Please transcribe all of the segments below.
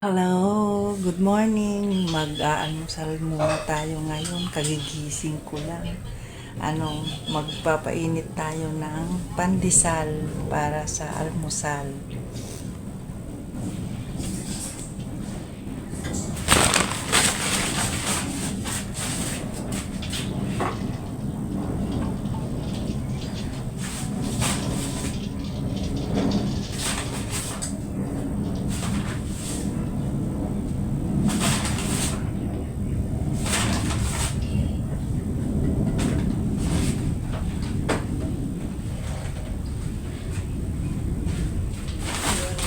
Hello, good morning. Mag-aanusal muna tayo ngayon. Kagigising ko lang. Ano, magpapainit tayo ng pandesal para sa almusal.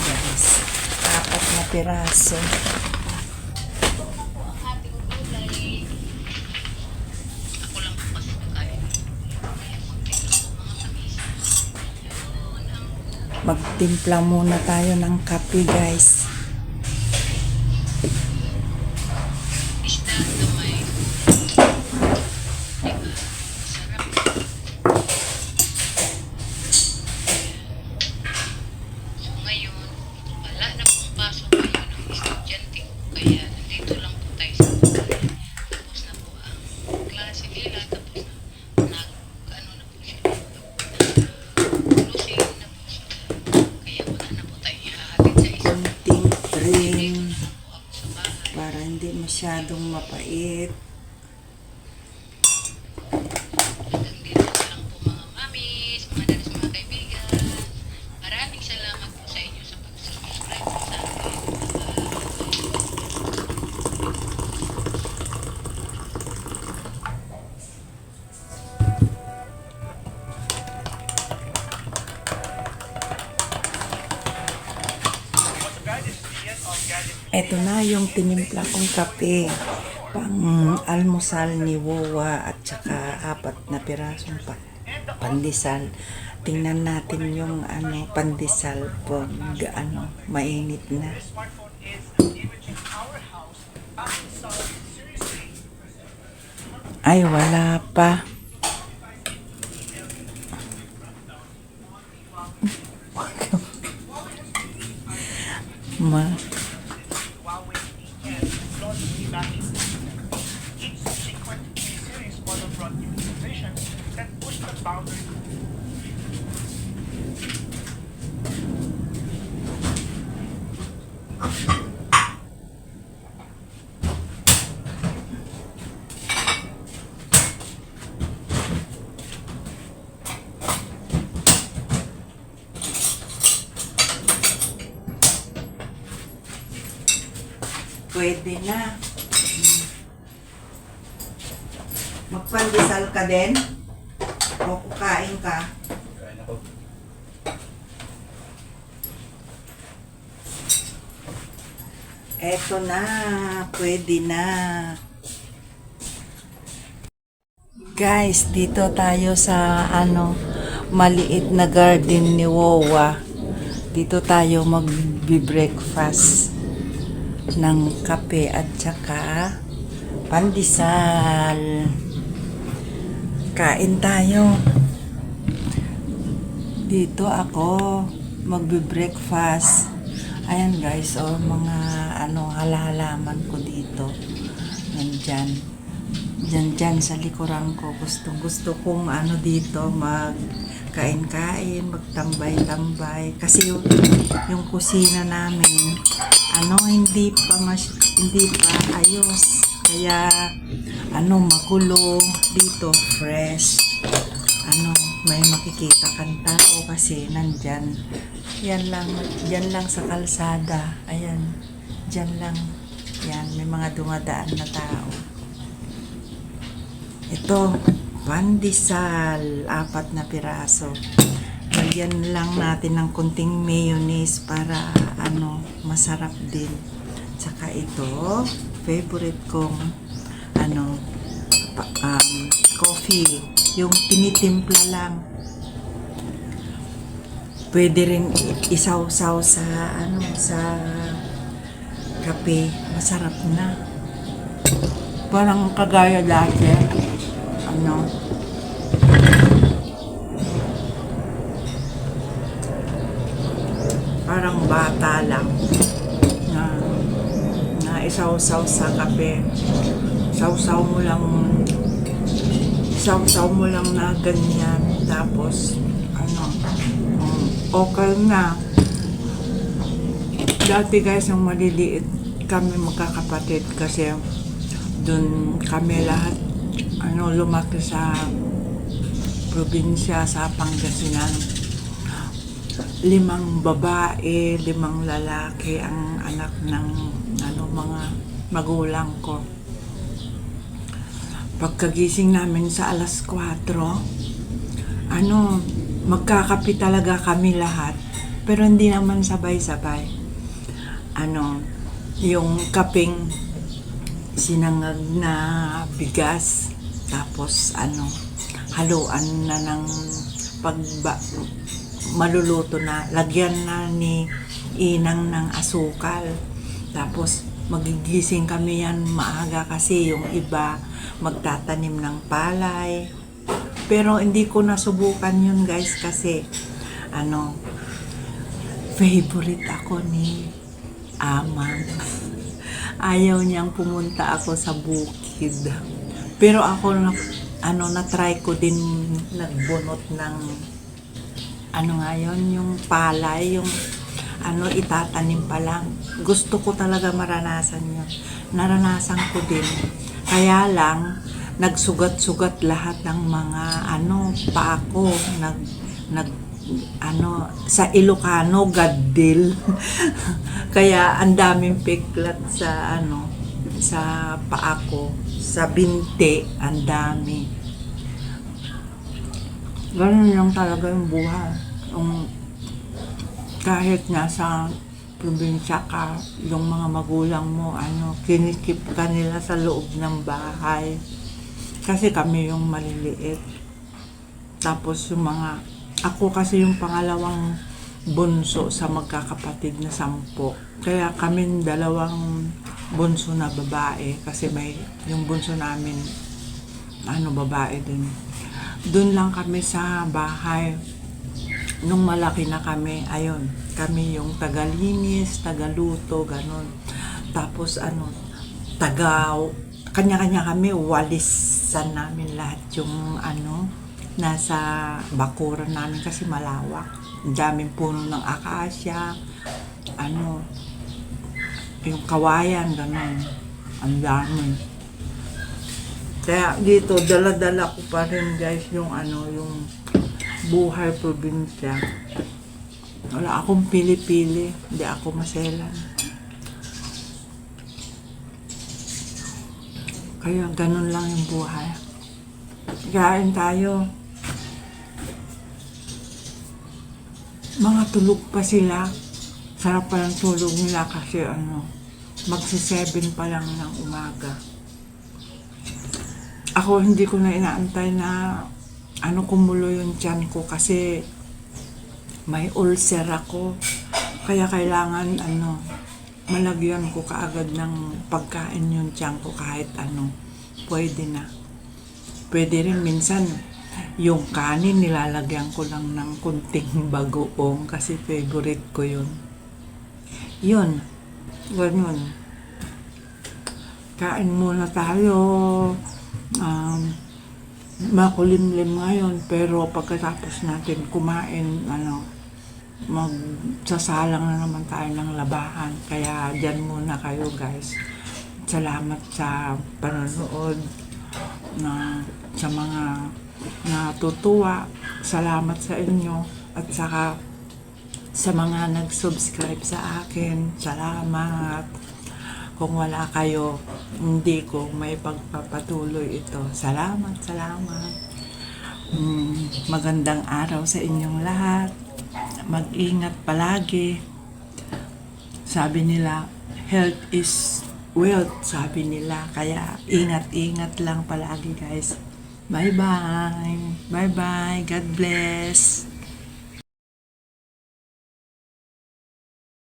Guys, apat na piraso. Magtimpla muna tayo ng kape, guys. Isda na may So ngayon, wala na pong pasok ngayon ng estudyante ko. Kaya nandito lang po tayo sa bahay. Tapos na po ang klase nila. Tapos na, nag, ano na po siya. Closing na po siya. Kaya wala na po tayo ihahatid sa isang Kunting cream po ako sa bahay. Para hindi masyadong mapait. Ito na yung tinimpla kong kape. Pang almusal ni Wowa at saka apat na pirasong pa pandesal. Tingnan natin yung ano pandesal pag ano mainit na. Ay, wala pa. Ma Pwede na. Magpandesal ka din? O kukain ka? Eto na, pwede na. Guys, dito tayo sa ano, maliit na garden ni Wowa. Dito tayo magbi-breakfast ng kape at saka pandesal. Kain tayo. Dito ako magbe-breakfast. Ayan guys, oh, mga halahalaman ko dito. Nandyan. Diyan dyan sa likuran ko. Gusto, gusto kong ano dito mag kain-kain, magtambay-tambay. Kasi yung, yung kusina namin, ano, hindi pa mas, hindi pa ayos. Kaya, ano, magulo dito, fresh. Ano, may makikita kang tao kasi nandyan. Yan lang, yan lang sa kalsada. Ayan, dyan lang. Yan, may mga dumadaan na tao. Ito, pandesal, apat na piraso. Lagyan lang natin ng kunting mayonnaise para ano, masarap din. Tsaka ito, favorite kong ano, um, coffee. Yung tinitimpla lang. Pwede rin isaw-saw sa ano, sa kape. Masarap na. Parang kagaya dati. Ano, parang bata lang na isawsaw sa kape. Sawsaw mo lang sawsaw mo lang na ganyan. Tapos, ano, um, okay na. Dati guys, yung maliliit kami magkakapatid kasi dun kami lahat ano lumaki sa probinsya sa Pangasinan. Limang babae, limang lalaki ang anak ng ano mga magulang ko. Pagkagising namin sa alas 4, ano, magkakapi talaga kami lahat. Pero hindi naman sabay-sabay. Ano, yung kaping sinangag na bigas tapos ano haluan na ng pagba maluluto na lagyan na ni inang ng asukal. Tapos magigising kami yan maaga kasi yung iba magtatanim ng palay. Pero hindi ko nasubukan yun guys kasi ano favorite ako ni Amang ayaw niyang pumunta ako sa bukid. Pero ako na ano na try ko din nagbunot ng ano nga yun, yung palay, yung ano itatanim pa lang. Gusto ko talaga maranasan yun. Naranasan ko din. Kaya lang nagsugat-sugat lahat ng mga ano pa ako nag nag ano sa Ilocano gaddil kaya ang daming piklat sa ano sa paa ko. Sa binte ang dami. Ganun lang talaga yung buhay. Yung kahit nasa probinsya ka yung mga magulang mo ano kinikip ka nila sa loob ng bahay. Kasi kami yung maliliit. Tapos yung mga ako kasi yung pangalawang bunso sa magkakapatid na sampo. Kaya kami dalawang bunso na babae kasi may yung bunso namin ano babae din. Doon lang kami sa bahay nung malaki na kami, ayun, kami yung tagalinis, tagaluto, ganun. Tapos ano, taga, kanya-kanya kami, walisan namin lahat yung ano, nasa bakuran namin kasi malawak. Ang daming puno ng akasya, ano, yung kawayan, ganun. Ang dami. Kaya dito, dala-dala ko pa rin guys yung ano, yung buhay probinsya. Wala akong pili-pili. Hindi ako maselan. Kaya ganun lang yung buhay. Kain tayo. Mga tulog pa sila. Sarap pa ng tulog nila kasi ano, magsi-seven pa lang ng umaga. Ako hindi ko na inaantay na ano kumulo yung tiyan ko kasi may ulcer ako. Kaya kailangan ano, malagyan ko kaagad ng pagkain yung tiyan ko kahit ano. Pwede na. Pwede rin minsan yung kanin nilalagyan ko lang ng kunting bagoong kasi favorite ko yun. Yun. Ganun. Kain muna tayo. Um, makulimlim ngayon pero pagkatapos natin kumain ano magsasalang na naman tayo ng labahan kaya dyan muna kayo guys salamat sa panonood na sa mga natutuwa salamat sa inyo at saka sa mga nag-subscribe sa akin salamat kung wala kayo, hindi ko may pagpapatuloy ito. Salamat, salamat. Mm, magandang araw sa inyong lahat. Mag-ingat palagi. Sabi nila, health is wealth, sabi nila. Kaya ingat-ingat lang palagi guys. Bye-bye. Bye-bye. God bless.